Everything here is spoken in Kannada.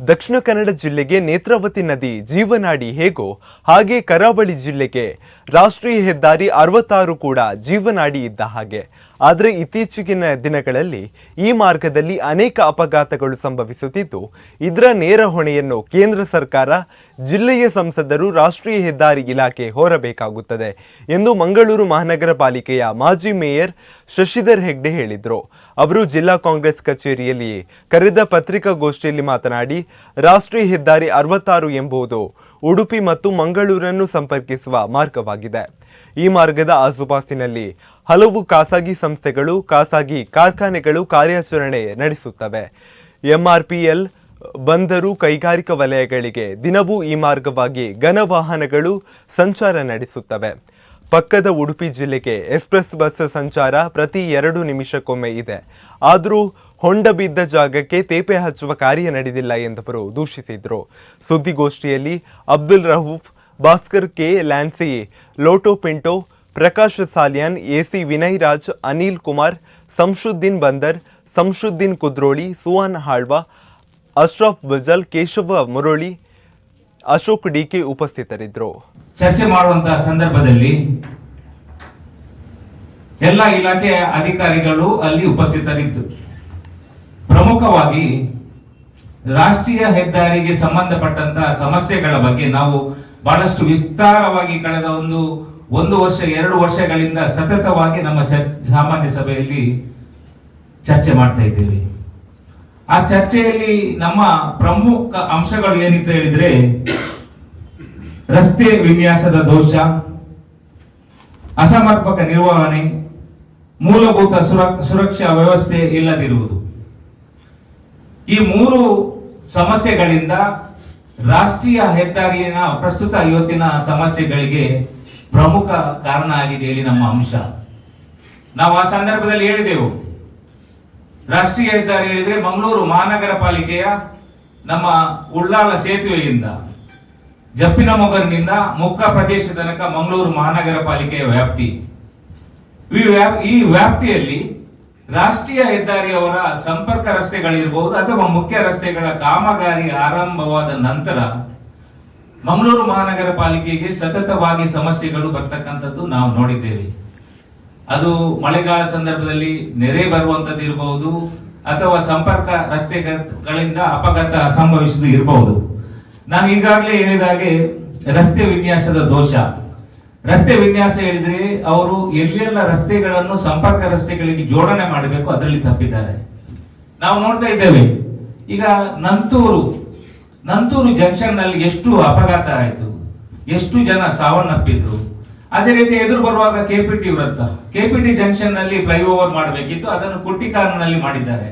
ದಕ್ಷಿಣ ಕನ್ನಡ ಜಿಲ್ಲೆಗೆ ನೇತ್ರಾವತಿ ನದಿ ಜೀವನಾಡಿ ಹೇಗೋ, ಹಾಗೆ ಕರಾವಳಿ ಜಿಲ್ಲೆಗೆ ರಾಷ್ಟ್ರೀಯ ಹೆದ್ದಾರಿ ಅರವತ್ತಾರು ಕೂಡ ಜೀವನಾಡಿ ಇದ್ದ ಹಾಗೆ. ಆದರೆ ಇತ್ತೀಚೆಗಿನ ದಿನಗಳಲ್ಲಿ ಈ ಮಾರ್ಗದಲ್ಲಿ ಅನೇಕ ಅಪಘಾತಗಳು ಸಂಭವಿಸುತ್ತಿದ್ದು, ಇದರ ನೇರ ಹೊಣೆಯನ್ನು ಕೇಂದ್ರ ಸರ್ಕಾರ, ಜಿಲ್ಲೆಯ ಸಂಸದರು, ರಾಷ್ಟ್ರೀಯ ಹೆದ್ದಾರಿ ಇಲಾಖೆ ಹೊರಬೇಕಾಗುತ್ತದೆ ಎಂದು ಮಂಗಳೂರು ಮಹಾನಗರ ಪಾಲಿಕೆಯ ಮಾಜಿ ಮೇಯರ್ ಶಶಿಧರ್ ಹೆಗ್ಡೆ ಹೇಳಿದರು. ಅವರು ಜಿಲ್ಲಾ ಕಾಂಗ್ರೆಸ್ ಕಚೇರಿಯಲ್ಲಿ ಕರೆದ ಪತ್ರಿಕಾಗೋಷ್ಠಿಯಲ್ಲಿ ಮಾತನಾಡಿ, ರಾಷ್ಟ್ರೀಯ ಹೆದ್ದಾರಿ ಅರವತ್ತಾರು ಎಂಬುದು ಉಡುಪಿ ಮತ್ತು ಮಂಗಳೂರನ್ನು ಸಂಪರ್ಕಿಸುವ ಮಾರ್ಗವಾಗಿದೆ. ಈ ಮಾರ್ಗದ ಆಸುಪಾಸಿನಲ್ಲಿ ಹಲವು ಖಾಸಗಿ ಸಂಸ್ಥೆಗಳು, ಖಾಸಗಿ ಕಾರ್ಖಾನೆಗಳು ಕಾರ್ಯಾಚರಣೆ ನಡೆಸುತ್ತವೆ. ಎಂಆರ್ಪಿಎಲ್ ಬಂದರು ಕೈಗಾರಿಕಾ ವಲಯಗಳಿಗೆ ದಿನವೂ ಈ ಮಾರ್ಗವಾಗಿ ಘನ ವಾಹನಗಳು ಸಂಚಾರ ನಡೆಸುತ್ತವೆ. ಪಕ್ಕದ ಉಡುಪಿ ಜಿಲ್ಲೆಗೆ ಎಕ್ಸ್ಪ್ರೆಸ್ ಬಸ್ ಸಂಚಾರ ಪ್ರತಿ ಎರಡು ನಿಮಿಷಕ್ಕೊಮ್ಮೆ ಇದೆ. ಆದರೂ ಹೊಂಡ ಬಿದ್ದ ಜಾಗಕ್ಕೆ ತೇಪೆ ಹಚ್ಚುವ ಕಾರ್ಯ ನಡೆದಿಲ್ಲ ಎಂದವರು ದೂಷಿಸಿದರು. ಸುದ್ದಿಗೋಷ್ಠಿಯಲ್ಲಿ Abdul Rauf Bhaskar K. Lancy Loto Pinto, Prakash Saliyan, A C Vinay Raj Anil Kumar, Shamsuddin Bandar, Shamsuddin Kudroli, Suhan Halwa, Ashraf Bajal, Keshava Murali, Ashok D K ಉಪಸ್ಥಿತರಿದ್ದರು. ಚರ್ಚೆ ಮಾಡುವಂತಹ ಸಂದರ್ಭದಲ್ಲಿ ಎಲ್ಲ ಇಲಾಖೆ ಅಧಿಕಾರಿಗಳು ಅಲ್ಲಿ ಉಪಸ್ಥಿತರಿದ್ದು. ಪ್ರಮುಖವಾಗಿ ರಾಷ್ಟ್ರೀಯ ಹೆದ್ದಾರಿಗೆ ಸಂಬಂಧಪಟ್ಟಂತಹ ಸಮಸ್ಯೆಗಳ ಬಗ್ಗೆ ನಾವು ಬಹಳಷ್ಟು ವಿಸ್ತಾರವಾಗಿ ಕಳೆದ ಒಂದು ಒಂದು ವರ್ಷ, ಎರಡು ವರ್ಷಗಳಿಂದ ಸತತವಾಗಿ ನಮ್ಮ ಸಾಮಾನ್ಯ ಸಭೆಯಲ್ಲಿ ಚರ್ಚೆ ಮಾಡ್ತಾ ಇದ್ದೇವೆ. ಆ ಚರ್ಚೆಯಲ್ಲಿ ನಮ್ಮ ಪ್ರಮುಖ ಅಂಶಗಳು ಏನಿತ್ತು ಹೇಳಿದ್ರೆ, ರಸ್ತೆ ವಿನ್ಯಾಸದ ದೋಷ, ಅಸಮರ್ಪಕ ನಿರ್ವಹಣೆ, ಮೂಲಭೂತ ಸುರ- ಸುರಕ್ಷಾ ವ್ಯವಸ್ಥೆ ಇಲ್ಲದಿರುವುದು. ಈ ಮೂರು ಸಮಸ್ಯೆಗಳಿಂದ ರಾಷ್ಟ್ರೀಯ ಹೆದ್ದಾರಿಯ ಪ್ರಸ್ತುತ ಇವತ್ತಿನ ಸಮಸ್ಯೆಗಳಿಗೆ ಪ್ರಮುಖ ಕಾರಣ ಆಗಿದೆ ಹೇಳಿ ನಮ್ಮ ಅಂಶ. ನಾವು ಆ ಸಂದರ್ಭದಲ್ಲಿ ಹೇಳಿದೆವು. ರಾಷ್ಟ್ರೀಯ ಹೆದ್ದಾರಿ ಹೇಳಿದ್ರೆ ಮಂಗಳೂರು ಮಹಾನಗರ ಪಾಲಿಕೆಯ ನಮ್ಮ ಉಳ್ಳಾಲ ಸೇತುವೆಯಿಂದ ಜಪ್ಪಿನ ಮೊಗರ್ನಿಂದ ಮುಕ್ಕ ಪ್ರದೇಶ ತನಕ ಮಂಗಳೂರು ಮಹಾನಗರ ಪಾಲಿಕೆಯ ವ್ಯಾಪ್ತಿ. ಈ ವ್ಯಾಪ್- ಈ ವ್ಯಾಪ್ತಿಯಲ್ಲಿ ರಾಷ್ಟ್ರೀಯ ಹೆದ್ದಾರಿಯವರ ಸಂಪರ್ಕ ರಸ್ತೆಗಳಿರಬಹುದು ಅಥವಾ ಮುಖ್ಯ ರಸ್ತೆಗಳ ಕಾಮಗಾರಿ ಆರಂಭವಾದ ನಂತರ ಮಂಗಳೂರು ಮಹಾನಗರ ಪಾಲಿಕೆಗೆ ಸತತವಾಗಿ ಸಮಸ್ಯೆಗಳು ಬರ್ತಕ್ಕಂಥದ್ದು ನಾವು ನೋಡಿದ್ದೇವೆ. ಅದು ಮಳೆಗಾಲ ಸಂದರ್ಭದಲ್ಲಿ ನೆರೆ ಬರುವಂಥದ್ದು ಇರಬಹುದು ಅಥವಾ ಸಂಪರ್ಕ ರಸ್ತೆಗಳಿಂದ ಅಪಘಾತ ಸಂಭವಿಸುವುದು ಇರಬಹುದು ನಾನು ಈಗಾಗಲೇ ಹೇಳಿದ ಹಾಗೆ ರಸ್ತೆ ವಿನ್ಯಾಸದ ದೋಷ. ರಸ್ತೆ ವಿನ್ಯಾಸ ಹೇಳಿದ್ರೆ ಅವರು ಎಲ್ಲೆಲ್ಲ ರಸ್ತೆಗಳನ್ನು ಸಂಪರ್ಕ ರಸ್ತೆಗಳಿಗೆ ಜೋಡಣೆ ಮಾಡಬೇಕು, ಅದರಲ್ಲಿ ತಪ್ಪಿದ್ದಾರೆ. ನಾವು ನೋಡ್ತಾ ಇದ್ದೇವೆ, ಈಗ ನಂತೂರು ನಂತೂರು ಜಂಕ್ಷನ್ನಲ್ಲಿ ಎಷ್ಟು ಅಪಘಾತ ಆಯಿತು, ಎಷ್ಟು ಜನ ಸಾವನ್ನಪ್ಪಿದ್ರು. ಅದೇ ರೀತಿ ಎದುರು ಬರುವಾಗ ಕೆಪಿಟಿ ವೃತ್ತ ಕೆಪಿಟಿ ಜಂಕ್ಷನ್ನಲ್ಲಿ ಫ್ಲೈಓವರ್ ಮಾಡಬೇಕಿತ್ತು, ಅದನ್ನು ಕುಟ್ಟಿಕಾರ್ನಲ್ಲಿ ಮಾಡಿದ್ದಾರೆ.